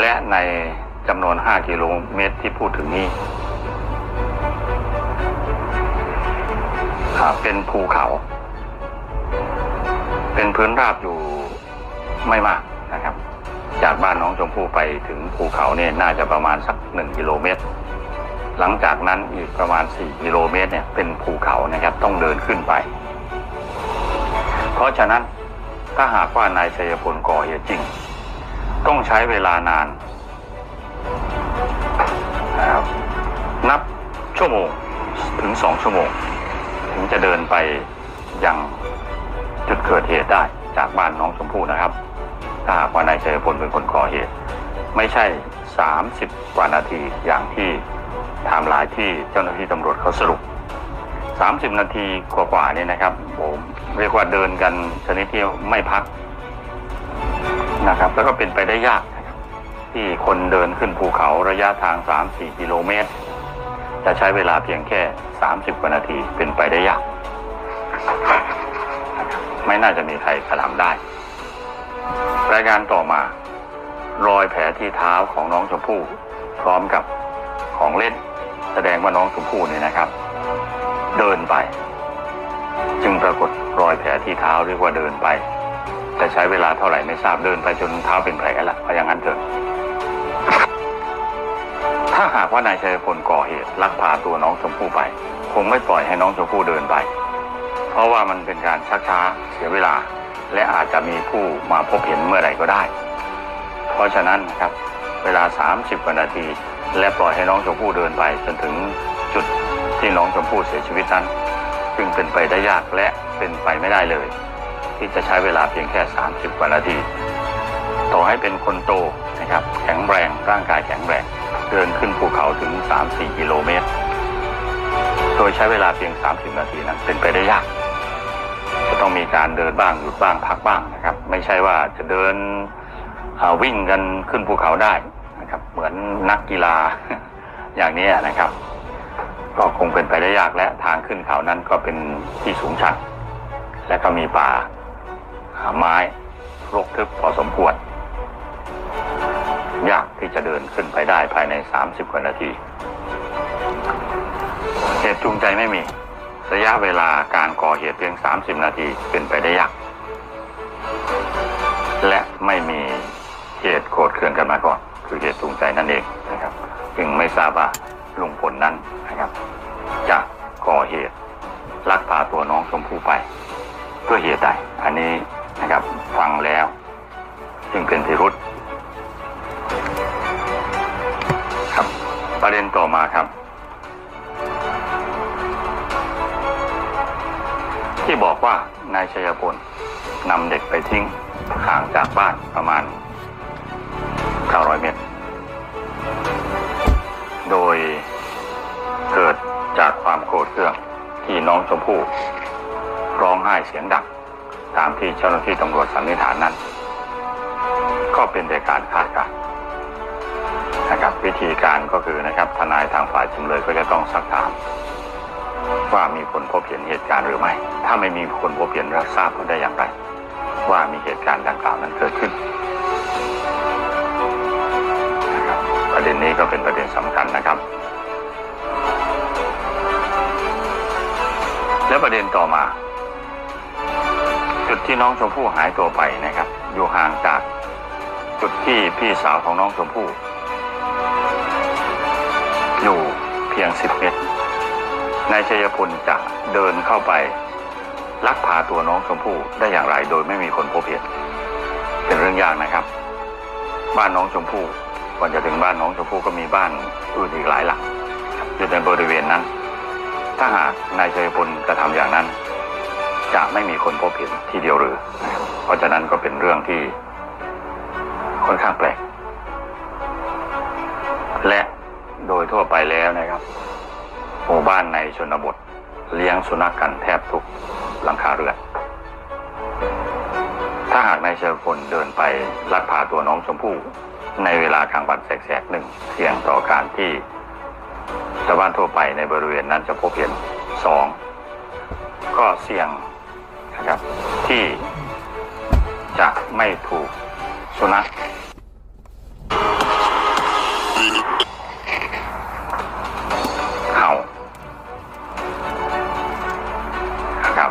และในจำนวน 5 กิโลเมตรที่พูดถึงนี้อ่าเป็นภูเขา เป็นพื้นราบอยู่ไม่มากนะครับ จากบ้านน้องชมพู่ไปถึงภูเขาเนี่ยน่าจะประมาณสักหนึ่งกิโลเมตร หลังจากนั้นอีกประมาณ 4 กิโลเมตรเนี่ยเป็นภูเขานะครับต้องเดินขึ้นไป เพราะฉะนั้นถ้าหากว่านายชัยพลก่อเหตุจริง ต้องใช้เวลานานนะครับนับชั่วโมงถึงสองชั่วโมง ถึงจะเดินไปยังจุดเกิดเหตุได้จากบ้านน้องชมพู่นะครับ ถ้าหากว่านายชัยพลเป็นคนก่อเหตุ ไม่ใช่ 30 กว่านาทีอย่างที่ไทม์ไลน์ที่เจ้าหน้าที่ตำรวจเขาสรุป 30 นาทีกว่าๆนี่นะครับผมเรียกว่าเดินกันชนิดที่ไม่พัก นะครับ แล้วก็เป็นไปได้ยาก ที่คนเดินขึ้นภูเขาระยะทาง 3-4 กิโลเมตร จะใช้เวลาเพียงแค่ 30 กว่านาทีเป็นไปได้ยาก ไม่น่าจะมีใครกระทำได้ รายการต่อมารอยแผลที่เท้าของน้องชมพู่พร้อมกับของเล่น แสดงว่าน้องชมพู่เนี่ยนะครับ เดินไป จึงปรากฏรอยแผลที่เท้าเรียกว่าเดินไป แต่ใช้เวลาเท่าไหร่ไม่ทราบเดินไปจนเท้าเป็นแผลละเพราะอย่างนั้นเถอะ ถ้าหากว่านายชัยพลก่อเหตุลักพาตัวน้องชมพู่ไป คงไม่ปล่อยให้น้องชมพู่เดินไป เพราะว่ามันเป็นการชักช้าเสียเวลา และอาจจะมีผู้มาพบเห็นเมื่อไหร่ก็ได้ เพราะฉะนั้นนะครับ เวลา 30กว่านาที และปล่อยให้น้องชมพู่เดินไป จนถึงจุดที่น้องชมพู่เสียชีวิตนั้น จึงเป็นไปได้ยากและเป็นไปไม่ได้เลย ที่จะใช้เวลาเพียงแค่ 30กว่านาทีต่อให้เป็นคนโตนะครับแข็งแรงร่างกายแข็งแรงเดินขึ้นภูเขาถึง 3-4 กิโลเมตร โดยใช้เวลาเพียง 30 นาทีนั้นเป็นไปได้ยาก จะต้องมีการเดินบ้างหยุดบ้างพักบ้างนะครับ ไม่ใช่ว่าจะเดินวิ่งกันขึ้นภูเขาได้นะครับ เหมือนนักกีฬาอย่างนี้นะครับ ก็คงเป็นไปได้ยากและทางขึ้นเขานั้นก็เป็นที่สูงชันและก็มีป่าาไม้รกทึบพอสมควร ยากที่จะเดินขึ้นไปได้ภายใน 30กว่านาที เหตุจูงใจไม่มี ระยะเวลาการก่อเหตุเพียง 30 นาทีเป็นไปได้ยาก และไม่มีเหตุโกรธเคืองกันมาก่อน คือเหตุจูงใจนั่นเองนะครับจึงไม่ทราบว่าลุงพลนั้นนะครับ จะก่อเหตุลักพาตัวน้องชมพู่ไป เพื่อเหตุใดอันนี้ นะครับฟังแล้วจึงเป็นพิรุษครับ ประเด็นต่อมาครับ ที่บอกว่านายชัยพลนำเด็กไปทิ้งห่างจากบ้านประมาณ 900 เมตร โดยเกิดจากความโกรธเคืองที่น้องชมพู่ร้องไห้เสียงดัง ตามที่เจ้าหน้าที่ตำรวจสันนิษฐานนั้น ก็เป็นแต่การคาดการณ์นะครับวิธีการก็คือนะครับทนายทางฝ่ายจำเลยก็จะต้องซักถาม ว่ามีคนพบเห็นเหตุการณ์หรือไม่ ถ้าไม่มีคนพบเห็นรับทราบก็ได้อย่างไร ว่ามีเหตุการณ์ดังกล่าวนั้นเกิดขึ้นนะครับประเด็นนี้ก็เป็นประเด็นสำคัญนะครับ และประเด็นต่อมา ที่น้องชมพู่หายตัวไปนะครับ อยู่ห่างจากจุดที่พี่สาวของน้องชมพู่อยู่เพียง10เมตรนายชัยพลจะเดินเข้าไป ลักพาตัวน้องชมพู่ได้อย่างไรโดยไม่มีคนพบเห็นเป็นเรื่องยากนะครับ บ้านน้องชมพู่ก่อนจะถึงบ้านน้องชมพู่ก็มีบ้านอื่นอีกหลายหลังอยู่ในบริเวณนั้น ถ้าหากนายชัยพลกระทำอย่างนั้น จะไม่มีคนพบเห็นทีเดียวหรือ เพราะฉะนั้นก็เป็นเรื่องที่ค่อนข้างแปลก และโดยทั่วไปแล้วนะครับ หมู่บ้านในชนบท เลี้ยงสุนัขกกันแทบทุกหลังคาเรือนถ้าหากนายเชยพลเดินไปลักพาตัวน้องชมพู่ในเวลากลางวันแสกๆหนึ่งเสี่ยงต่อการที่ชาวบ้านทั่วไปในบริเวณนั้นจะพบเห็นสองก็เสี่ยง ครับ ที่จะไม่ถูกสุนัขเห่าครับ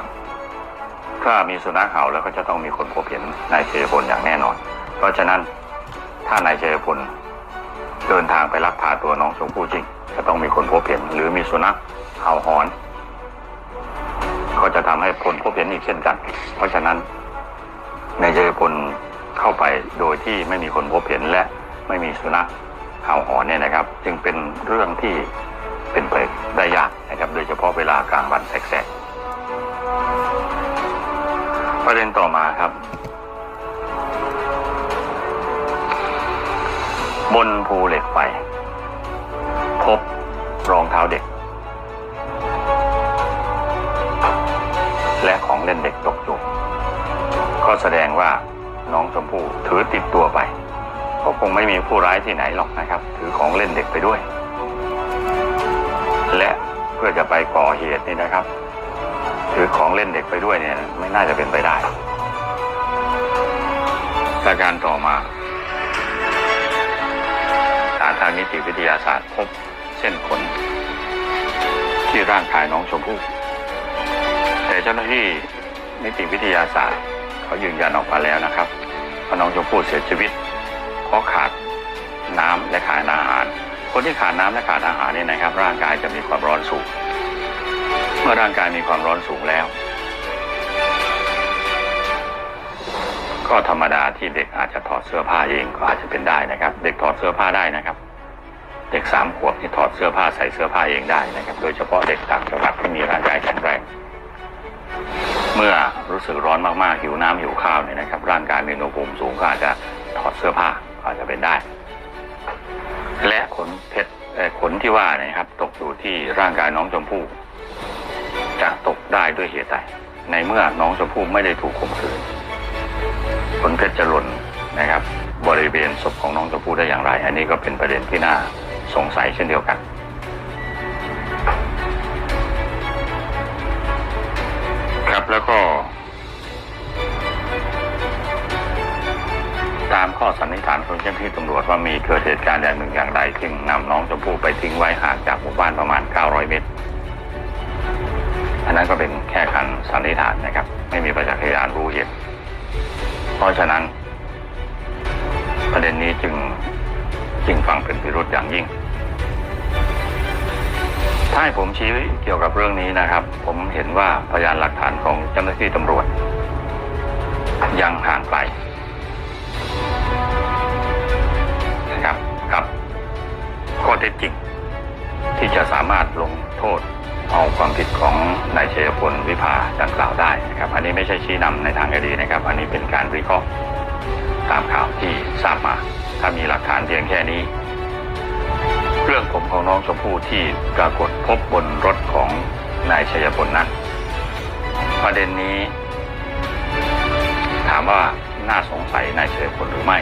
ถ้ามีสุนัขเห่าแล้วก็จะต้องมีคนพบเห็นนายเชยพลอย่างแน่นอน เพราะฉะนั้นถ้านายเชยพลเดินทางไปลักพาตัวน้องชมพู่จริง จะต้องมีคนพบเห็นหรือมีสุนัขเห่าหอน ก็จะทำให้คนพบเห็นอีกเช่นกัน เพราะฉะนั้นในเชยพลเข้าไปโดยที่ไม่มีคนพบเห็นและไม่มีสุนัขเห่าหอนเนี่ยนะครับ จึงเป็นเรื่องที่เป็นไปได้ยากนะครับ โดยเฉพาะเวลากลางวันแสกๆประเด็นต่อมาครับ บนภูเหล็กไฟพบรองเท้าเด็ก เล่นเด็กตกอยู่ก็แสดงว่าน้องชมพู่ถือติดตัวไป ก็คงไม่มีผู้ร้ายที่ไหนหรอกนะครับ ถือของเล่นเด็กไปด้วย และเพื่อจะไปก่อเหตุนี่นะครับ ถือของเล่นเด็กไปด้วยเนี่ยไม่น่าจะเป็นไปได้ประการต่อมาสารทางนิติวิทยาศาสตร์พบเส้นขนที่ร่างกายน้องชมพู่แต่เจ้าหน้าที่ นิติวิทยาศาสตร์ เขายืนยันออกมาแล้วนะครับว่าน้องชมพู่เสียชีวิตเพราะขาดน้ำและขาดอาหาร คนที่ขาดน้ำและขาดอาหารเนี่ยนะครับ ร่างกายจะมีความร้อนสูง เมื่อร่างกายมีความร้อนสูงแล้ว ก็ธรรมดาที่เด็กอาจจะถอดเสื้อผ้าเองก็อาจจะเป็นได้นะครับ เด็กถอดเสื้อผ้าได้นะครับ เด็กสามขวบที่ถอดเสื้อผ้าใส่เสื้อผ้าเองได้นะครับ โดยเฉพาะเด็กต่างจังหวัดที่มีร่างกายแข็งแรง มื่อรู้สึกร้อนมากๆหิวน้ำหิวข้าวเนี่ยนะครับ ร่างกายมีอุณหภูมิสูงก็อาจจะถอดเสื้อผ้าอาจจะเป็นได้ และขนเพชรขนที่ว่าเนี่ยครับ ตกอยู่ที่ร่างกายน้องชมพู่จะตกได้ด้วยเหตุใดในเมื่อน้องชมพู่ไม่ได้ถูกข่มขืนขนเพชรจะหล่นนะครับ บริเวณศพของน้องชมพู่ได้อย่างไร อันนี้ก็เป็นประเด็นที่น่าสงสัยเช่นเดียวกัน แล้วก็ ตามข้อสันนิษฐานของเจ้าหน้าที่ตำรวจว่ามีเกิดเหตุการณ์อย่างหนึ่งอย่างใดจึงนำน้องชมพู่ไปทิ้งไว้ห่างจากหมู่บ้านประมาณ 900 เมตร อันนั้นก็เป็นแค่การสันนิษฐานนะครับ ไม่มีประจักษ์พยานรู้เห็นเพราะฉะนั้น ประเด็นนี้จึงจึงฟังเป็นพิรุษอย่างยิ่งถ้าให้ผมชี้เกี่ยวกับเรื่องนี้นะครับ ผมเห็นว่าพยานหลักฐานของเจ้าหน้าที่ตำรวจ ยังห่างไกลนะครับกับข้อเท็จจริงที่จะสามารถลงโทษเอาความผิดของนายเชยพลวิภาดังกล่าวได้นะครับ อันนี้ไม่ใช่ชี้นำในทางคดีนะครับ อันนี้เป็นการวิเคราะห์ตามข่าวที่ทราบมา ถ้ามีหลักฐานเพียงแค่นี้ เรื่องผมของน้องชมพู่ที่ปรากฏพบบนรถของ นายชัยพลนั้นประเด็นนี้ ถามว่าน่าสงสัยนายชัยพลหรือไม่